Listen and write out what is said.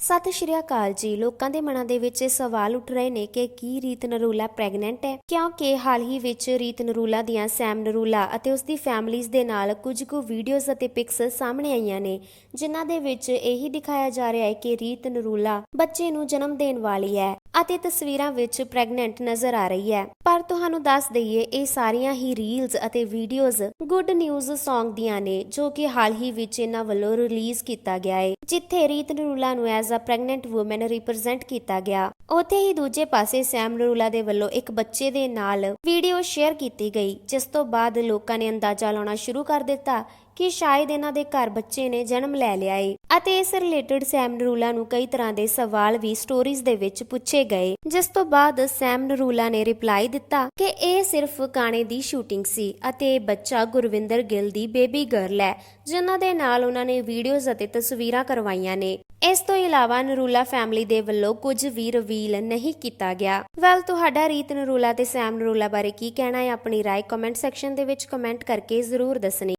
ਸਤਿ ਸ਼੍ਰੀ ਅਕਾਲ ਜੀ। ਲੋਕਾਂ ਦੇ ਮਨਾਂ ਦੇ ਵਿੱਚ ਇਹ ਸਵਾਲ ਉੱਠ ਰਹੇ ਨੇ ਕਿ ਕੀ ਰੀਤ ਨਰੂਲਾ ਪ੍ਰੈਗਨੈਂਟ ਹੈ? ਕਿਉਂਕਿ ਹਾਲ ਹੀ ਵਿੱਚ ਰੀਤ ਨਰੂਲਾ ਦੀਆਂ ਸੈਮ ਨਰੂਲਾ ਅਤੇ ਉਸ ਦੀ ਫੈਮਿਲੀਜ਼ ਦੇ ਨਾਲ ਕੁਝ ਕੁ ਵੀਡੀਓਜ਼ ਅਤੇ ਪਿਕਸ ਸਾਹਮਣੇ ਆਈਆਂ ਨੇ, ਜਿਨ੍ਹਾਂ ਦੇ ਵਿੱਚ ਇਹੀ ਦਿਖਾਇਆ ਜਾ ਰਿਹਾ ਹੈ ਕਿ ਰੀਤ ਨਰੂਲਾ ਬੱਚੇ ਨੂੰ ਜਨਮ ਦੇਣ ਵਾਲੀ ਹੈ ਅਤੇ ਤਸਵੀਰਾਂ ਵਿੱਚ ਪ੍ਰੈਗਨੈਂਟ ਨਜ਼ਰ ਆ ਰਹੀ ਹੈ। ਪਰ ਤੁਹਾਨੂੰ ਦੱਸ ਦਈਏ, ਇਹ ਸਾਰੀਆਂ ਹੀ ਰੀਲਸ ਅਤੇ ਵੀਡੀਓਜ਼ ਗੁੱਡ ਨਿਊਜ਼ Song ਦੀਆਂ ਨੇ, ਜੋ ਕਿ ਹਾਲ ਹੀ ਵਿੱਚ ਇਹਨਾਂ ਵੱਲੋਂ ਰਿਲੀਜ਼ ਕੀਤਾ ਗਿਆ ਹੈ, ਜਿੱਥੇ ਰੀਤ ਨਰੂਲਾ ਨੂੰ as a pregnant woman represent ਕੀਤਾ ਗਿਆ। ਉੱਥੇ ਹੀ ਦੂਜੇ ਪਾਸੇ ਸੈਮ ਨਰੂਲਾ ਦੇ ਵੱਲੋਂ ਇੱਕ ਬੱਚੇ ਦੇ ਨਾਲ ਵੀਡੀਓ ਸ਼ੇਅਰ ਕੀਤੀ ਗਈ, ਜਿਸ ਤੋਂ ਬਾਅਦ ਲੋਕਾਂ ਨੇ ਅੰਦਾਜ਼ਾ ਲਾਉਣਾ ਸ਼ੁਰੂ ਕਰ ਦਿੱਤਾ ਕਿ ਸ਼ਾਇਦ ਇਹਨਾਂ ਦੇ ਘਰ ਬੱਚੇ ਨੇ ਜਨਮ ਲੈ ਲਿਆ ਏ। ਅਤੇ ਇਸ ਰਿਲੇਟਡ ਸੈਮ ਨਰੂਲਾ ਨੂੰ ਕਈ ਤਰ੍ਹਾਂ ਦੇ ਸਵਾਲ ਵੀ ਸਟੋਰੀਜ਼ ਦੇ ਵਿੱਚ ਪੁੱਛੇ ਗਏ, ਜਿਸ ਤੋਂ ਬਾਅਦ ਸੈਮ ਨਰੂਲਾ ਨੇ ਰਿਪਲਾਈ ਦਿੱਤਾ ਕਿ ਇਹ ਸਿਰਫ ਗਾਣੇ ਦੀ ਸ਼ੂਟਿੰਗ ਸੀ ਅਤੇ ਇਹ ਬੱਚਾ ਗੁਰਵਿੰਦਰ ਗਿੱਲ ਦੀ ਬੇਬੀ ਗਰਲ ਹੈ, ਜਿਨ੍ਹਾਂ ਦੇ ਨਾਲ ਉਹਨਾਂ ਨੇ ਵੀਡੀਓਜ਼ ਅਤੇ ਤਸਵੀਰਾਂ ਕਰਵਾਈਆਂ ਨੇ। ਇਸ ਤੋਂ ਇਲਾਵਾ ਨਰੂਲਾ ਫੈਮਿਲੀ ਦੇ ਵੱਲੋਂ ਕੁਝ ਵੀ ਰਿਵੀਲ ਨਹੀਂ ਕੀਤਾ ਗਿਆ। ਵੈਲ ਤੁਹਾਡਾ ਰੀਤ ਨਰੂਲਾ ਤੇ ਸੈਮ ਨਰੂਲਾ ਬਾਰੇ ਕੀ ਕਹਿਣਾ ਹੈ? ਆਪਣੀ ਰਾਏ ਕਮੈਂਟ ਸੈਕਸ਼ਨ ਦੇ ਵਿੱਚ ਕਮੈਂਟ ਕਰਕੇ ਜ਼ਰੂਰ ਦੱਸਣੀ।